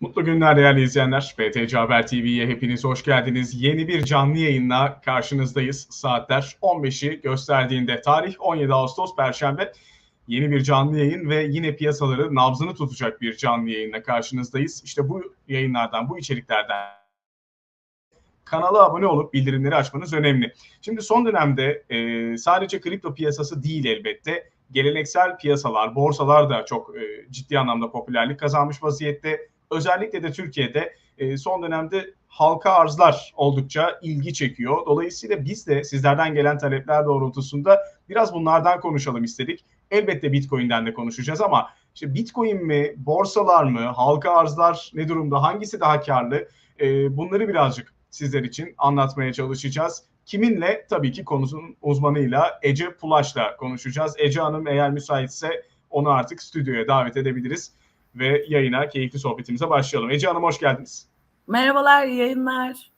Mutlu günler değerli izleyenler. BTC Haber TV'ye hepiniz hoş geldiniz. Yeni bir canlı yayınla karşınızdayız. Saatler 15'i gösterdiğinde tarih 17 Ağustos Perşembe. Yeni bir canlı yayın ve yine piyasaları nabzını tutacak bir canlı yayınla karşınızdayız. İşte bu yayınlardan, bu içeriklerden kanala abone olup bildirimleri açmanız önemli. Şimdi son dönemde e, sadece kripto piyasası değil elbette. Geleneksel piyasalar, borsalar da çok e, ciddi anlamda popülerlik kazanmış vaziyette. Özellikle de Türkiye'de e, son dönemde halka arzlar oldukça ilgi çekiyor. Dolayısıyla biz de sizlerden gelen talepler doğrultusunda biraz bunlardan konuşalım istedik. Elbette Bitcoin'den de konuşacağız ama işte Bitcoin mi, borsalar mı, halka arzlar ne durumda, hangisi daha karlı? E, bunları birazcık sizler için anlatmaya çalışacağız. Kiminle? Tabii ki konusunun uzmanıyla Ece Pulaş'la konuşacağız. Ece Hanım eğer müsaitse onu artık stüdyoya davet edebiliriz ve yayına, keyifli sohbetimize başlayalım. Ece Hanım hoş geldiniz. Merhabalar, yayınlar.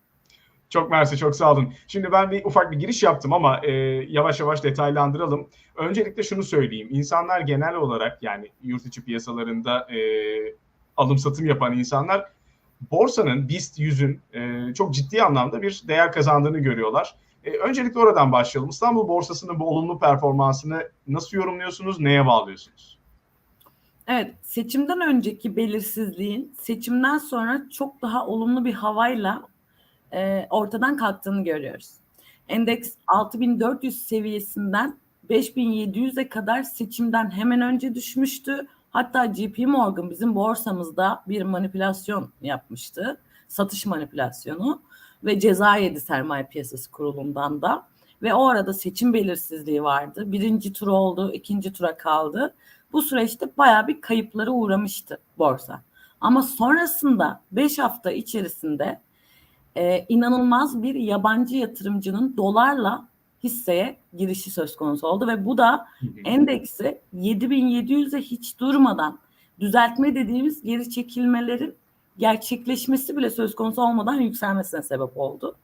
Çok mersi, çok sağ olun. Şimdi ben bir ufak bir giriş yaptım ama e, yavaş yavaş detaylandıralım. Öncelikle şunu söyleyeyim. İnsanlar genel olarak yani yurt içi piyasalarında e, alım satım yapan insanlar borsanın, BIST 100'ün e, çok ciddi anlamda bir değer kazandığını görüyorlar. E, öncelikle oradan başlayalım. İstanbul borsasının bu olumlu performansını nasıl yorumluyorsunuz, neye bağlıyorsunuz? Evet, seçimden önceki belirsizliğin seçimden sonra çok daha olumlu bir havayla e, ortadan kalktığını görüyoruz. Endeks 6400 seviyesinden 5700'e kadar seçimden hemen önce düşmüştü. Hatta JP Morgan bizim borsamızda bir manipülasyon yapmıştı. Satış manipülasyonu ve ceza yedi sermaye piyasası kurulundan da. Ve o arada seçim belirsizliği vardı. Birinci tur oldu, ikinci tura kaldı. Bu süreçte bayağı bir kayıplara uğramıştı borsa. Ama sonrasında 5 hafta içerisinde e, inanılmaz bir yabancı yatırımcının dolarla hisseye girişi söz konusu oldu ve bu da endeksi 7700'e hiç durmadan düzeltme dediğimiz geri çekilmelerin gerçekleşmesi bile söz konusu olmadan yükselmesine sebep oldu.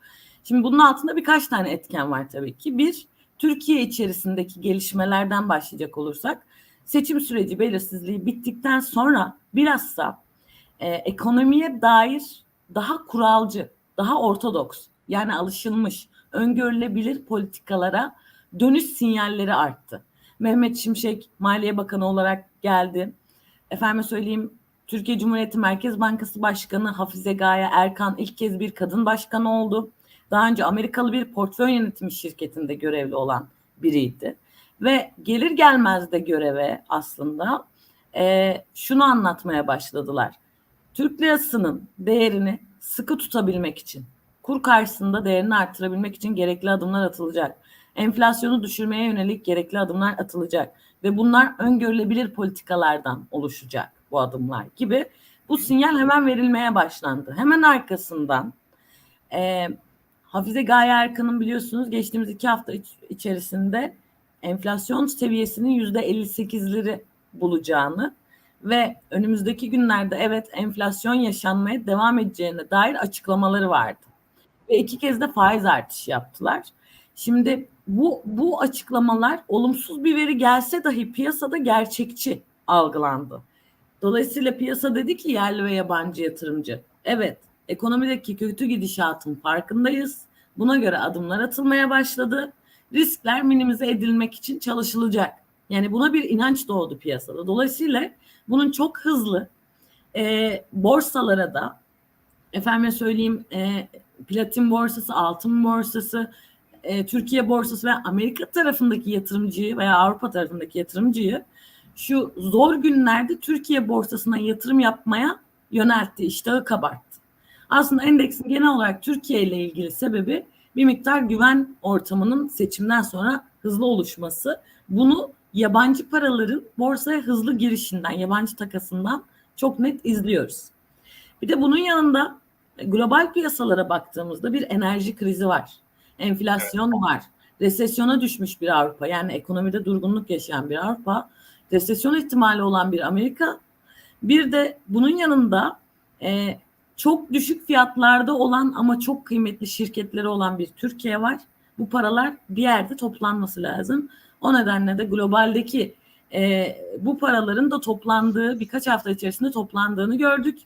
Şimdi bunun altında birkaç tane etken var tabii ki. Bir, Türkiye içerisindeki gelişmelerden başlayacak olursak seçim süreci belirsizliği bittikten sonra bilhassa e, ekonomiye dair daha kuralcı, daha ortodoks yani alışılmış, öngörülebilir politikalara dönüş sinyalleri arttı. Mehmet Şimşek Maliye Bakanı olarak geldi. Efendime söyleyeyim Türkiye Cumhuriyeti Merkez Bankası Başkanı Hafize Gaye Erkan ilk kez bir kadın başkan oldu. Daha önce Amerikalı bir portföy yönetimi şirketinde görevli olan biriydi. Ve gelir gelmez de göreve aslında e, şunu anlatmaya başladılar. Türk lirasının değerini sıkı tutabilmek için, kur karşısında değerini arttırabilmek için gerekli adımlar atılacak. Enflasyonu düşürmeye yönelik gerekli adımlar atılacak ve bunlar öngörülebilir politikalardan oluşacak bu adımlar gibi. Bu sinyal hemen verilmeye başlandı. Hemen arkasından e, Hafize Gaye Erkan'ın biliyorsunuz geçtiğimiz iki hafta iç- içerisinde enflasyon seviyesinin yüzde 58'leri bulacağını ve önümüzdeki günlerde evet enflasyon yaşanmaya devam edeceğine dair açıklamaları vardı. Ve iki kez de faiz artışı yaptılar. Şimdi bu bu açıklamalar olumsuz bir veri gelse dahi piyasada gerçekçi algılandı. Dolayısıyla piyasa dedi ki yerli ve yabancı yatırımcı. Evet, ekonomideki kötü gidişatın farkındayız. Buna göre adımlar atılmaya başladı. Riskler minimize edilmek için çalışılacak. Yani buna bir inanç doğdu piyasada. Dolayısıyla bunun çok hızlı e, borsalara da efendime söyleyeyim e, platin borsası, altın borsası, e, Türkiye borsası ve Amerika tarafındaki yatırımcıyı veya Avrupa tarafındaki yatırımcıyı şu zor günlerde Türkiye borsasına yatırım yapmaya yöneltti, iştahı kabarttı. Aslında endeksin genel olarak Türkiye ile ilgili sebebi bir miktar güven ortamının seçimden sonra hızlı oluşması. Bunu yabancı paraların borsaya hızlı girişinden, yabancı takasından çok net izliyoruz. Bir de bunun yanında global piyasalara baktığımızda bir enerji krizi var. Enflasyon var. Resesyona düşmüş bir Avrupa yani ekonomide durgunluk yaşayan bir Avrupa. Resesyon ihtimali olan bir Amerika. Bir de bunun yanında e, çok düşük fiyatlarda olan ama çok kıymetli şirketleri olan bir Türkiye var. Bu paralar bir yerde toplanması lazım. O nedenle de globaldeki e, bu paraların da toplandığı birkaç hafta içerisinde toplandığını gördük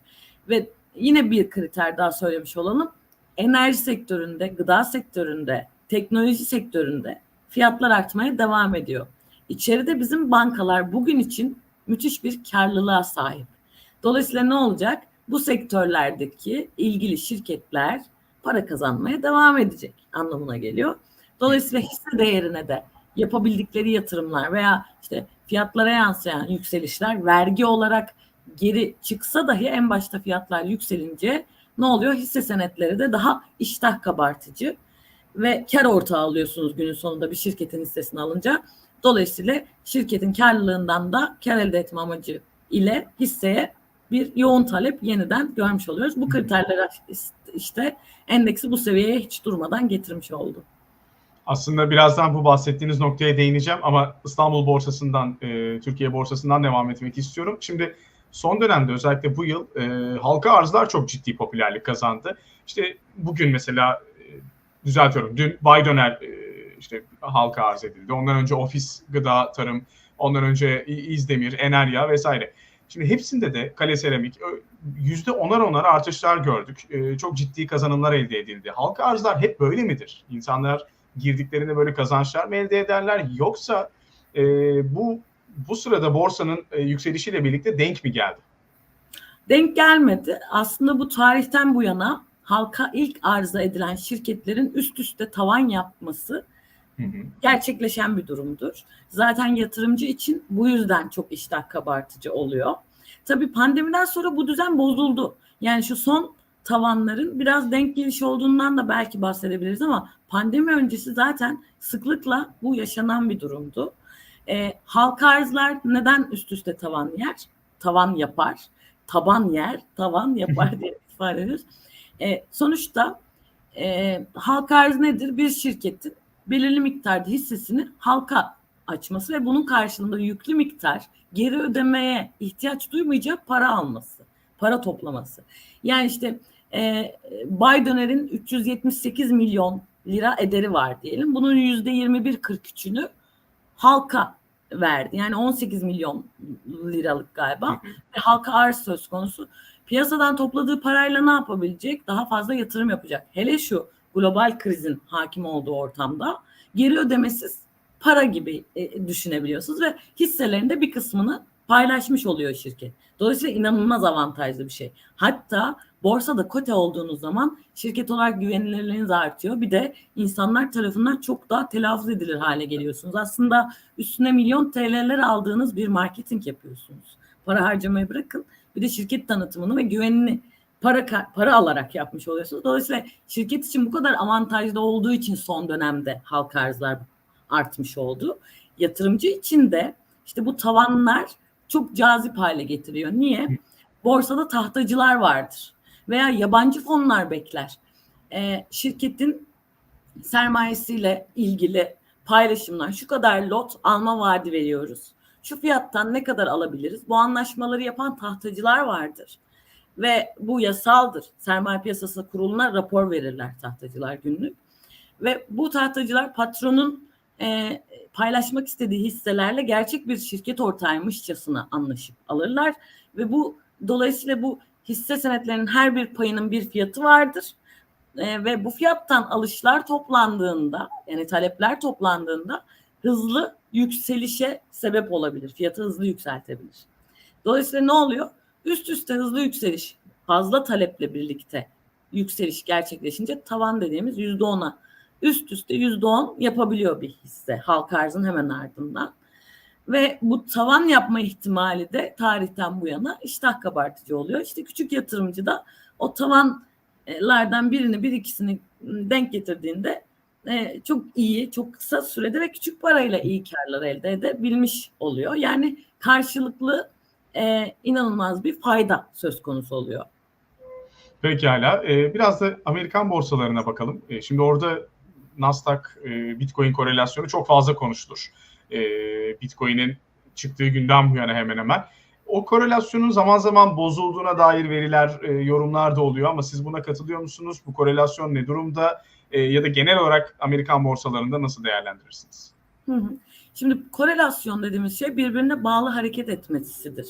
ve yine bir kriter daha söylemiş olalım. Enerji sektöründe, gıda sektöründe, teknoloji sektöründe fiyatlar artmaya devam ediyor. İçeride bizim bankalar bugün için müthiş bir karlılığa sahip. Dolayısıyla ne olacak? Bu sektörlerdeki ilgili şirketler para kazanmaya devam edecek anlamına geliyor. Dolayısıyla hisse değerine de yapabildikleri yatırımlar veya işte fiyatlara yansıyan yükselişler vergi olarak geri çıksa dahi en başta fiyatlar yükselince ne oluyor? Hisse senetleri de daha iştah kabartıcı ve kar ortağı alıyorsunuz günün sonunda bir şirketin hissesini alınca. Dolayısıyla şirketin karlılığından da kar elde etme amacı ile hisseye bir yoğun talep yeniden görmüş oluyoruz. Bu kriterler işte endeksi bu seviyeye hiç durmadan getirmiş oldu. Aslında birazdan bu bahsettiğiniz noktaya değineceğim ama İstanbul borsasından, e, Türkiye borsasından devam etmek istiyorum. Şimdi son dönemde özellikle bu yıl e, halka arzlar çok ciddi popülerlik kazandı. İşte bugün mesela e, düzeltiyorum, dün Bay Döner e, işte halka arz edildi. Ondan önce ofis, gıda, tarım, ondan önce İzdemir, Enerya vesaire. Şimdi hepsinde de Kale Seramik yüzde onar onar artışlar gördük. E, çok ciddi kazanımlar elde edildi. Halka arzlar hep böyle midir? İnsanlar girdiklerinde böyle kazançlar mı elde ederler yoksa e, bu bu sırada borsanın e, yükselişiyle birlikte denk mi geldi? Denk gelmedi. Aslında bu tarihten bu yana halka ilk arıza edilen şirketlerin üst üste tavan yapması hı hı. gerçekleşen bir durumdur. Zaten yatırımcı için bu yüzden çok iştah kabartıcı oluyor. Tabii pandemiden sonra bu düzen bozuldu. Yani şu son tavanların biraz denk geliş olduğundan da belki bahsedebiliriz ama pandemi öncesi zaten sıklıkla bu yaşanan bir durumdu. E, halka arzlar neden üst üste tavan yer? Tavan yapar. Taban yer, tavan yapar diye ifade ediyoruz. E, sonuçta e, halka arz nedir? Bir şirketin belirli miktarda hissesini halka açması ve bunun karşılığında yüklü miktar geri ödemeye ihtiyaç duymayacak para alması, para toplaması. Yani işte e, Bay Döner'in 378 milyon lira ederi var diyelim. Bunun yüzde 21-43'ünü halka verdi. Yani 18 milyon liralık galiba. Ve halka arz söz konusu. Piyasadan topladığı parayla ne yapabilecek? Daha fazla yatırım yapacak. Hele şu global krizin hakim olduğu ortamda geri ödemesiz para gibi e, düşünebiliyorsunuz ve hisselerinde bir kısmını paylaşmış oluyor şirket. Dolayısıyla inanılmaz avantajlı bir şey. Hatta borsada kote olduğunuz zaman şirket olarak güvenilirliğiniz artıyor. Bir de insanlar tarafından çok daha telaffuz edilir hale geliyorsunuz. Aslında üstüne milyon TL'ler aldığınız bir marketing yapıyorsunuz. Para harcamayı bırakın. Bir de şirket tanıtımını ve güvenini para para alarak yapmış oluyorsunuz. Dolayısıyla şirket için bu kadar avantajlı olduğu için son dönemde halka arzlar artmış oldu. Yatırımcı için de işte bu tavanlar çok cazip hale getiriyor. Niye? Borsada tahtacılar vardır veya yabancı fonlar bekler. E, şirketin sermayesiyle ilgili paylaşımlar şu kadar lot alma vaadi veriyoruz. Şu fiyattan ne kadar alabiliriz? Bu anlaşmaları yapan tahtacılar vardır. Ve bu yasaldır. Sermaye piyasası kuruluna rapor verirler tahtacılar günlük. Ve bu tahtacılar patronun e, paylaşmak istediği hisselerle gerçek bir şirket ortağıymışçasına anlaşıp alırlar. Ve bu dolayısıyla bu hisse senetlerinin her bir payının bir fiyatı vardır. E, ve bu fiyattan alışlar toplandığında yani talepler toplandığında hızlı yükselişe sebep olabilir. Fiyatı hızlı yükseltebilir. Dolayısıyla ne oluyor? Üst üste hızlı yükseliş, fazla taleple birlikte yükseliş gerçekleşince tavan dediğimiz yüzde ona üst üste yüzde on yapabiliyor bir hisse halka arzın hemen ardından. Ve bu tavan yapma ihtimali de tarihten bu yana iştah kabartıcı oluyor. İşte küçük yatırımcı da o tavanlardan birini bir ikisini denk getirdiğinde e, çok iyi, çok kısa sürede ve küçük parayla iyi karlar elde edebilmiş oluyor. Yani karşılıklı e, inanılmaz bir fayda söz konusu oluyor. Pekala. Ee, biraz da Amerikan borsalarına bakalım. Ee, şimdi orada Nasdaq e, Bitcoin korelasyonu çok fazla konuşulur. E, Bitcoin'in çıktığı günden bu yana hemen hemen. O korelasyonun zaman zaman bozulduğuna dair veriler, e, yorumlar da oluyor ama siz buna katılıyor musunuz? Bu korelasyon ne durumda? E, ya da genel olarak Amerikan borsalarında nasıl değerlendirirsiniz? Hı hı. Şimdi korelasyon dediğimiz şey birbirine bağlı hareket etmesidir.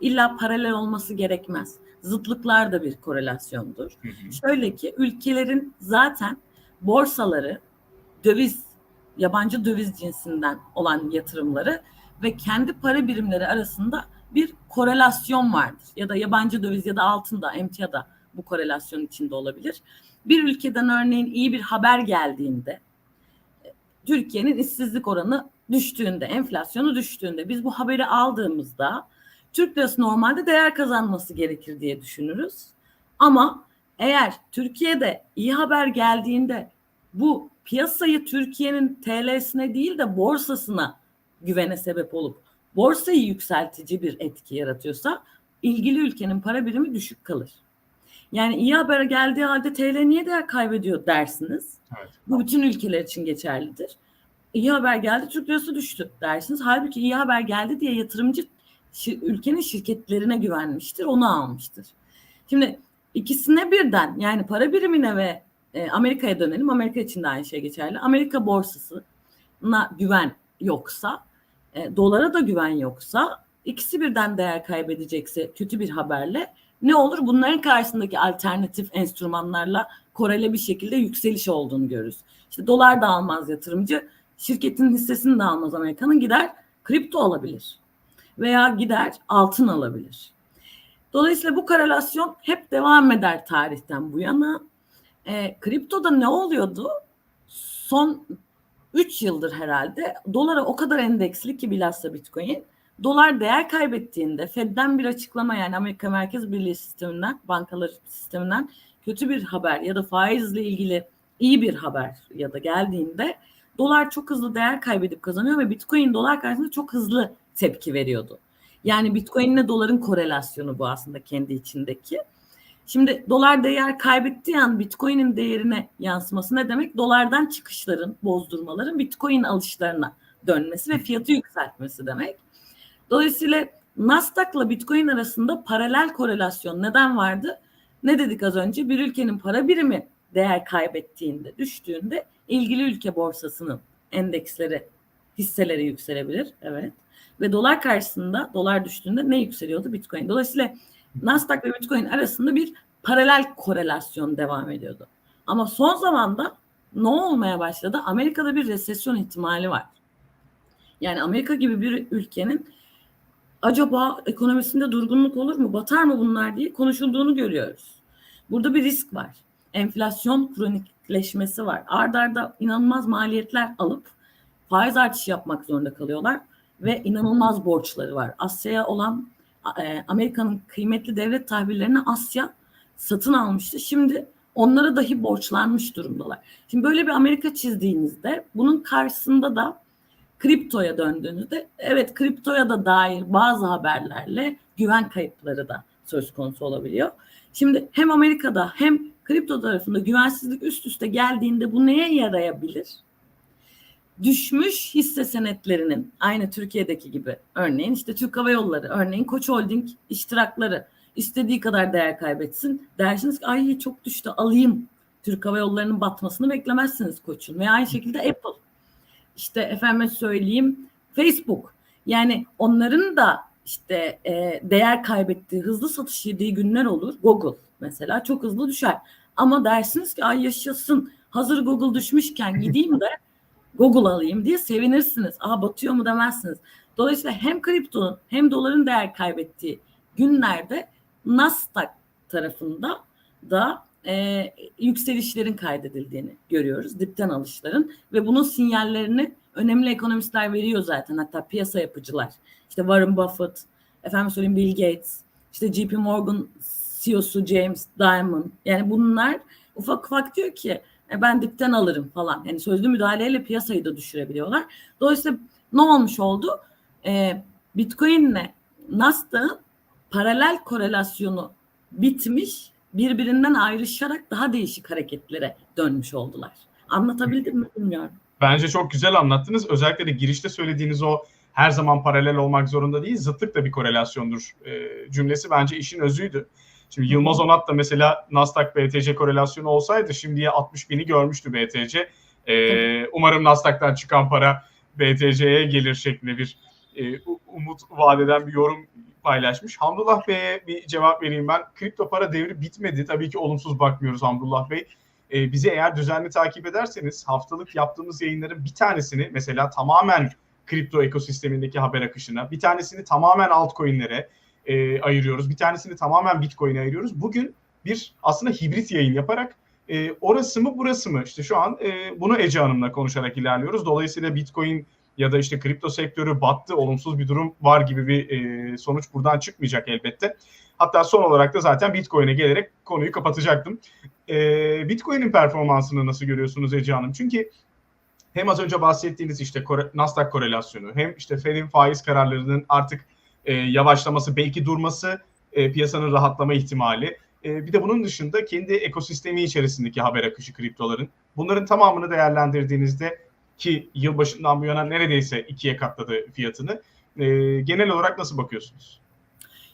İlla paralel olması gerekmez. Zıtlıklar da bir korelasyondur. Hı hı. Şöyle ki ülkelerin zaten borsaları döviz, yabancı döviz cinsinden olan yatırımları ve kendi para birimleri arasında bir korelasyon vardır. Ya da yabancı döviz ya da altında, emtiada bu korelasyon içinde olabilir. Bir ülkeden örneğin iyi bir haber geldiğinde Türkiye'nin işsizlik oranı düştüğünde, enflasyonu düştüğünde biz bu haberi aldığımızda Türk lirası normalde değer kazanması gerekir diye düşünürüz. Ama eğer Türkiye'de iyi haber geldiğinde bu piyasayı Türkiye'nin TL'sine değil de borsasına güvene sebep olup borsayı yükseltici bir etki yaratıyorsa ilgili ülkenin para birimi düşük kalır. Yani iyi haber geldiği halde TL niye değer kaybediyor dersiniz. Evet. Bu bütün ülkeler için geçerlidir. İyi haber geldi Türk lirası düştü dersiniz. Halbuki iyi haber geldi diye yatırımcı şir- ülkenin şirketlerine güvenmiştir, onu almıştır. Şimdi ikisine birden yani para birimine ve e, Amerika'ya dönelim. Amerika için de aynı şey geçerli. Amerika borsasına güven yoksa, e, dolara da güven yoksa, ikisi birden değer kaybedecekse kötü bir haberle ne olur? Bunların karşısındaki alternatif enstrümanlarla korele bir şekilde yükseliş olduğunu görürüz. İşte dolar da almaz yatırımcı, şirketin hissesini de almaz Amerika'nın gider kripto alabilir veya gider altın alabilir. Dolayısıyla bu korelasyon hep devam eder tarihten bu yana. E, kriptoda ne oluyordu? Son 3 yıldır herhalde dolara o kadar endeksli ki bilhassa Bitcoin. Dolar değer kaybettiğinde Fed'den bir açıklama yani Amerika Merkez Birliği sisteminden, bankalar sisteminden kötü bir haber ya da faizle ilgili iyi bir haber ya da geldiğinde dolar çok hızlı değer kaybedip kazanıyor ve Bitcoin dolar karşısında çok hızlı tepki veriyordu. Yani Bitcoin ile doların korelasyonu bu aslında kendi içindeki. Şimdi dolar değer kaybettiği an Bitcoin'in değerine yansıması ne demek? Dolardan çıkışların, bozdurmaların Bitcoin alışlarına dönmesi ve fiyatı yükseltmesi demek. Dolayısıyla Nasdaq'la Bitcoin arasında paralel korelasyon neden vardı? Ne dedik az önce? Bir ülkenin para birimi değer kaybettiğinde, düştüğünde ilgili ülke borsasının endeksleri, hisseleri yükselebilir. Evet. Ve dolar karşısında, dolar düştüğünde ne yükseliyordu? Bitcoin. Dolayısıyla Nasdaq ve Bitcoin arasında bir paralel korelasyon devam ediyordu. Ama son zamanda ne olmaya başladı? Amerika'da bir resesyon ihtimali var. Yani Amerika gibi bir ülkenin acaba ekonomisinde durgunluk olur mu, batar mı bunlar diye konuşulduğunu görüyoruz. Burada bir risk var. Enflasyon kronikleşmesi var. Ardarda arda inanılmaz maliyetler alıp faiz artışı yapmak zorunda kalıyorlar ve inanılmaz borçları var. Asya'ya olan Amerika'nın kıymetli devlet tahvillerini Asya satın almıştı. Şimdi onlara dahi borçlanmış durumdalar. Şimdi böyle bir Amerika çizdiğinizde bunun karşısında da kriptoya döndüğünüzde evet kriptoya da dair bazı haberlerle güven kayıpları da söz konusu olabiliyor. Şimdi hem Amerika'da hem kripto tarafında güvensizlik üst üste geldiğinde bu neye yarayabilir? Düşmüş hisse senetlerinin aynı Türkiye'deki gibi örneğin işte Türk Hava Yolları, örneğin Koç Holding iştirakları istediği kadar değer kaybetsin. Dersiniz ki ay çok düştü alayım. Türk Hava Yolları'nın batmasını beklemezsiniz Koç'un. Ve aynı şekilde Apple işte efendime söyleyeyim Facebook. Yani onların da işte e, değer kaybettiği, hızlı satış yediği günler olur. Google mesela çok hızlı düşer. Ama dersiniz ki ay yaşasın hazır Google düşmüşken gideyim de Google alayım diye sevinirsiniz. Aa batıyor mu demezsiniz. Dolayısıyla hem kriptonun hem doların değer kaybettiği günlerde Nasdaq tarafında da e, yükselişlerin kaydedildiğini görüyoruz. Dipten alışların ve bunun sinyallerini önemli ekonomistler veriyor zaten. Hatta piyasa yapıcılar. İşte Warren Buffett, efendim söyleyeyim Bill Gates, işte JP Morgan CEO'su James Dimon. Yani bunlar ufak ufak diyor ki e, ben dipten alırım falan. Yani sözlü müdahaleyle piyasayı da düşürebiliyorlar. Dolayısıyla ne olmuş oldu? E, Bitcoin'le Nasdaq'ın paralel korelasyonu bitmiş birbirinden ayrışarak daha değişik hareketlere dönmüş oldular. Anlatabildim mi bilmiyorum. Bence çok güzel anlattınız. Özellikle de girişte söylediğiniz o her zaman paralel olmak zorunda değil, zıtlık da bir korelasyondur e, cümlesi bence işin özüydü. Şimdi Yılmaz Onat da mesela Nasdaq BTC korelasyonu olsaydı şimdiye 60 bini görmüştü BTC. E, umarım Nasdaq'tan çıkan para BTC'ye gelir şeklinde bir e, umut vadeden bir yorum paylaşmış. Hamdullah Bey'e bir cevap vereyim ben. Kripto para devri bitmedi. Tabii ki olumsuz bakmıyoruz Hamdullah Bey. E, bizi eğer düzenli takip ederseniz haftalık yaptığımız yayınların bir tanesini mesela tamamen kripto ekosistemindeki haber akışına, bir tanesini tamamen altcoin'lere e, ayırıyoruz. Bir tanesini tamamen Bitcoin'e ayırıyoruz. Bugün bir aslında hibrit yayın yaparak e, orası mı burası mı? İşte şu an e, bunu Ece Hanım'la konuşarak ilerliyoruz. Dolayısıyla Bitcoin ya da işte kripto sektörü battı, olumsuz bir durum var gibi bir e, sonuç buradan çıkmayacak elbette. Hatta son olarak da zaten Bitcoin'e gelerek konuyu kapatacaktım. E, Bitcoin'in performansını nasıl görüyorsunuz Ece Hanım? Çünkü hem az önce bahsettiğiniz işte Nasdaq korelasyonu hem işte Fed'in faiz kararlarının artık e, yavaşlaması belki durması e, piyasanın rahatlama ihtimali. E, bir de bunun dışında kendi ekosistemi içerisindeki haber akışı kriptoların. Bunların tamamını değerlendirdiğinizde ki yılbaşından bu yana neredeyse ikiye katladı fiyatını. E, genel olarak nasıl bakıyorsunuz?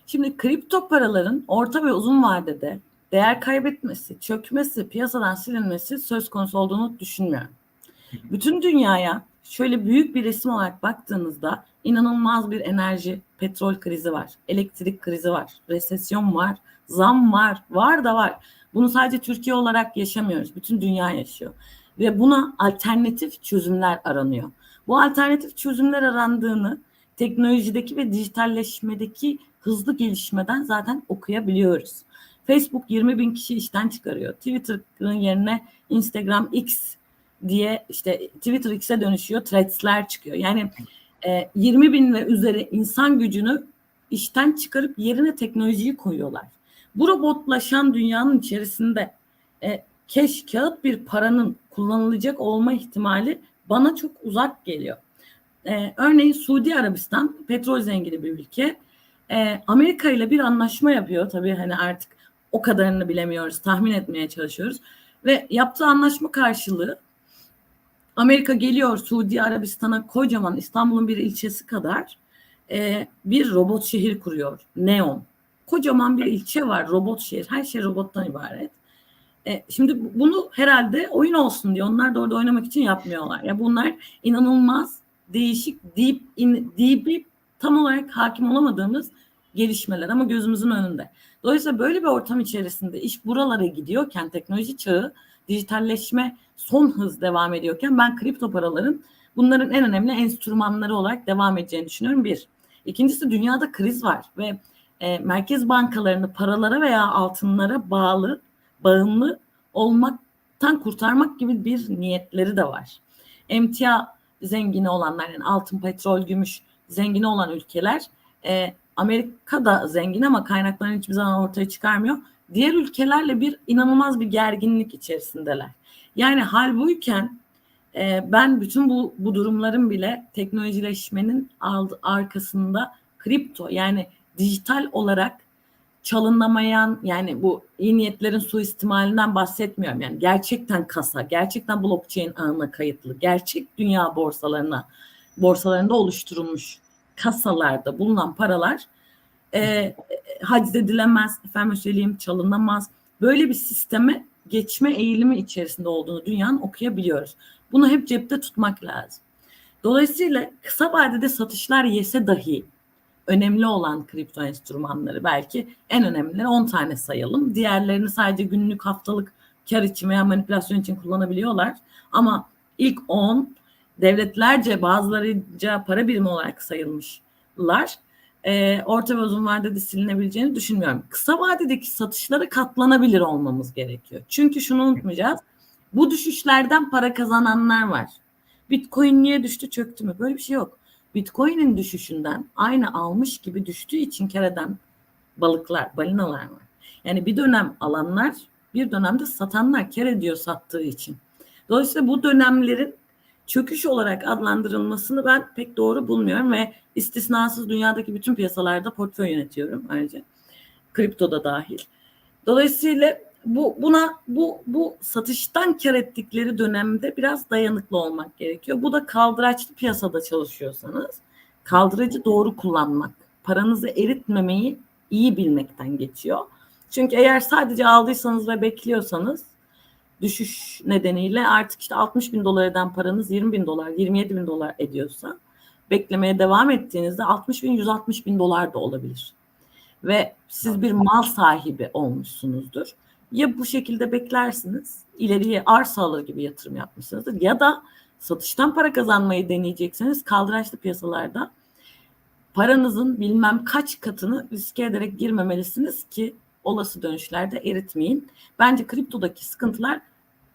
Şimdi kripto paraların orta ve uzun vadede değer kaybetmesi, çökmesi, piyasadan silinmesi söz konusu olduğunu düşünmüyorum. Bütün dünyaya şöyle büyük bir resim olarak baktığınızda inanılmaz bir enerji, petrol krizi var, elektrik krizi var, resesyon var, zam var, var da var. Bunu sadece Türkiye olarak yaşamıyoruz. Bütün dünya yaşıyor. Ve buna alternatif çözümler aranıyor. Bu alternatif çözümler arandığını teknolojideki ve dijitalleşmedeki hızlı gelişmeden zaten okuyabiliyoruz. Facebook 20 bin kişi işten çıkarıyor. Twitter'ın yerine Instagram X diye işte Twitter X'e dönüşüyor, threads'ler çıkıyor. Yani e, 20 bin ve üzeri insan gücünü işten çıkarıp yerine teknolojiyi koyuyorlar. Bu robotlaşan dünyanın içerisinde e, keş kağıt bir paranın kullanılacak olma ihtimali bana çok uzak geliyor. E, örneğin Suudi Arabistan petrol zengini bir ülke. E, Amerika ile bir anlaşma yapıyor. Tabii hani artık o kadarını bilemiyoruz, tahmin etmeye çalışıyoruz. Ve yaptığı anlaşma karşılığı Amerika geliyor Suudi Arabistan'a kocaman İstanbul'un bir ilçesi kadar e, bir robot şehir kuruyor. Neon. Kocaman bir ilçe var robot şehir. Her şey robottan ibaret. E, şimdi bunu herhalde oyun olsun diye onlar da orada oynamak için yapmıyorlar. Ya bunlar inanılmaz değişik deep in, deep'i tam olarak hakim olamadığımız gelişmeler ama gözümüzün önünde. Dolayısıyla böyle bir ortam içerisinde iş buralara gidiyorken teknoloji çağı dijitalleşme son hız devam ediyorken ben kripto paraların bunların en önemli enstrümanları olarak devam edeceğini düşünüyorum bir. İkincisi dünyada kriz var ve e, merkez bankalarını paralara veya altınlara bağlı, bağımlı olmaktan kurtarmak gibi bir niyetleri de var. Emtia zengini olanlar yani altın, petrol, gümüş zengini olan ülkeler e, Amerika da zengin ama kaynaklarını hiçbir zaman ortaya çıkarmıyor. Diğer ülkelerle bir inanılmaz bir gerginlik içerisindeler. Yani hal buyken e, ben bütün bu, bu durumların bile teknolojileşmenin arkasında kripto yani dijital olarak çalınamayan yani bu iyi niyetlerin suistimalinden bahsetmiyorum. Yani gerçekten kasa, gerçekten blockchain ağına kayıtlı, gerçek dünya borsalarına borsalarında oluşturulmuş kasalarda bulunan paralar e, haczedilemez, efendim söyleyeyim çalınamaz. Böyle bir sisteme geçme eğilimi içerisinde olduğunu dünyanın okuyabiliyoruz. Bunu hep cepte tutmak lazım. Dolayısıyla kısa vadede satışlar yese dahi önemli olan kripto enstrümanları belki en önemlileri 10 tane sayalım. Diğerlerini sadece günlük haftalık kar için veya manipülasyon için kullanabiliyorlar. Ama ilk 10 devletlerce bazılarıca para birimi olarak sayılmışlar. E, orta ve uzun vadede silinebileceğini düşünmüyorum. Kısa vadedeki satışlara katlanabilir olmamız gerekiyor. Çünkü şunu unutmayacağız. Bu düşüşlerden para kazananlar var. Bitcoin niye düştü çöktü mü? Böyle bir şey yok. Bitcoin'in düşüşünden aynı almış gibi düştüğü için kar eden balıklar, balinalar var. Yani bir dönem alanlar, bir dönemde satanlar kar ediyor sattığı için. Dolayısıyla bu dönemlerin çöküş olarak adlandırılmasını ben pek doğru bulmuyorum ve istisnasız dünyadaki bütün piyasalarda portföy yönetiyorum ayrıca. Kripto da dahil. Dolayısıyla bu buna bu bu satıştan kar ettikleri dönemde biraz dayanıklı olmak gerekiyor. Bu da kaldıraçlı piyasada çalışıyorsanız kaldıracı doğru kullanmak, paranızı eritmemeyi iyi bilmekten geçiyor. Çünkü eğer sadece aldıysanız ve bekliyorsanız düşüş nedeniyle artık işte 60 bin dolar eden paranız 20 bin dolar, 27 bin dolar ediyorsa beklemeye devam ettiğinizde 60 bin, 160 bin dolar da olabilir. Ve siz bir mal sahibi olmuşsunuzdur. Ya bu şekilde beklersiniz, ileriye arsa alır gibi yatırım yapmışsınızdır ya da satıştan para kazanmayı deneyecekseniz kaldıraçlı piyasalarda paranızın bilmem kaç katını riske ederek girmemelisiniz ki olası dönüşlerde eritmeyin. Bence kriptodaki sıkıntılar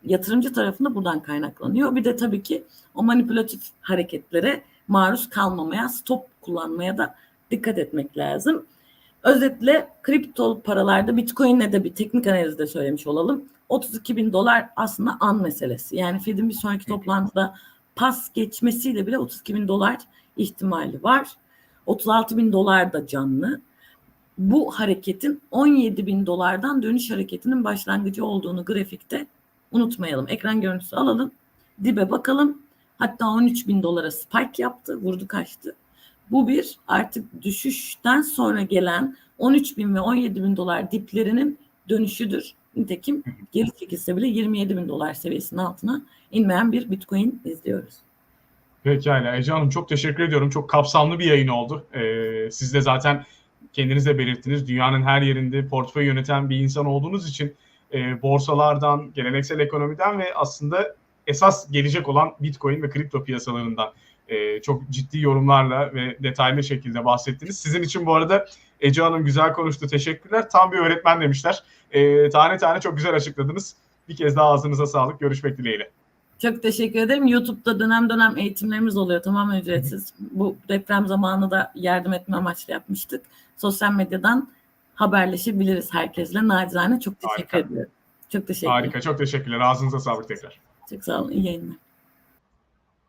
yatırımcı tarafında buradan kaynaklanıyor. Bir de tabii ki o manipülatif hareketlere maruz kalmamaya, stop kullanmaya da dikkat etmek lazım. Özetle kripto paralarda Bitcoin'le de bir teknik analizde söylemiş olalım. 32 bin dolar aslında an meselesi. Yani Fed'in bir sonraki toplantıda pas geçmesiyle bile 32 bin dolar ihtimali var. 36 bin dolar da canlı. Bu hareketin 17 bin dolardan dönüş hareketinin başlangıcı olduğunu grafikte unutmayalım. Ekran görüntüsü alalım. Dibe bakalım. Hatta 13 bin dolara spike yaptı. Vurdu kaçtı. Bu bir artık düşüşten sonra gelen 13 bin ve 17 bin dolar diplerinin dönüşüdür. Nitekim geri çekilse bile 27 bin dolar seviyesinin altına inmeyen bir Bitcoin izliyoruz. Pekala Ece Hanım çok teşekkür ediyorum. Çok kapsamlı bir yayın oldu. Ee, siz de zaten kendiniz de belirttiniz. Dünyanın her yerinde portföy yöneten bir insan olduğunuz için e, borsalardan, geleneksel ekonomiden ve aslında esas gelecek olan Bitcoin ve kripto piyasalarından e, çok ciddi yorumlarla ve detaylı şekilde bahsettiniz. Sizin için bu arada Ece Hanım güzel konuştu. Teşekkürler. Tam bir öğretmen demişler. E, tane tane çok güzel açıkladınız. Bir kez daha ağzınıza sağlık. Görüşmek dileğiyle. Çok teşekkür ederim. YouTube'da dönem dönem eğitimlerimiz oluyor. Tamamen ücretsiz. Bu deprem zamanı da yardım etme amaçlı yapmıştık. Sosyal medyadan haberleşebiliriz herkesle. Nacizane çok teşekkür Harika. ediyorum. Çok teşekkür. Harika. Çok teşekkürler. Ağzınıza sağlık tekrar. Çok sağ olun. İyi yayınlar.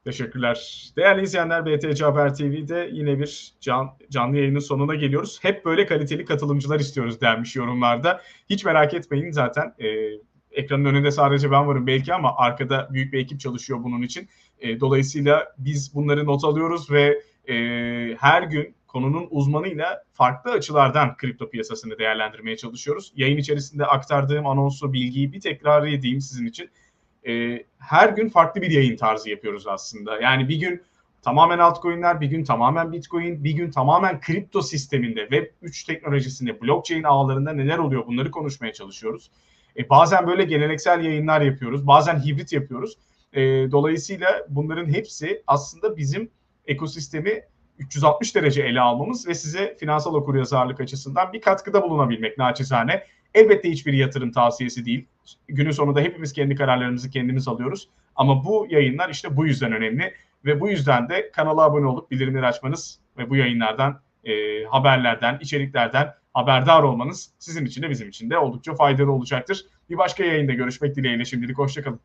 Teşekkürler. Değerli izleyenler BTC Haber TV'de yine bir can, canlı yayının sonuna geliyoruz. Hep böyle kaliteli katılımcılar istiyoruz denmiş yorumlarda. Hiç merak etmeyin zaten e, ekranın önünde sadece ben varım belki ama arkada büyük bir ekip çalışıyor bunun için. E, dolayısıyla biz bunları not alıyoruz ve e, her gün konunun uzmanıyla farklı açılardan kripto piyasasını değerlendirmeye çalışıyoruz. Yayın içerisinde aktardığım anonsu, bilgiyi bir tekrar edeyim sizin için e, her gün farklı bir yayın tarzı yapıyoruz aslında. Yani bir gün tamamen altcoin'ler, bir gün tamamen Bitcoin, bir gün tamamen kripto sisteminde, Web3 teknolojisinde, blockchain ağlarında neler oluyor bunları konuşmaya çalışıyoruz. E, bazen böyle geleneksel yayınlar yapıyoruz, bazen hibrit yapıyoruz. E, dolayısıyla bunların hepsi aslında bizim ekosistemi 360 derece ele almamız ve size finansal okuryazarlık açısından bir katkıda bulunabilmek naçizane. Elbette hiçbir yatırım tavsiyesi değil. Günün sonunda hepimiz kendi kararlarımızı kendimiz alıyoruz. Ama bu yayınlar işte bu yüzden önemli. Ve bu yüzden de kanala abone olup bildirimleri açmanız ve bu yayınlardan, e, haberlerden, içeriklerden haberdar olmanız sizin için de bizim için de oldukça faydalı olacaktır. Bir başka yayında görüşmek dileğiyle şimdilik hoşçakalın.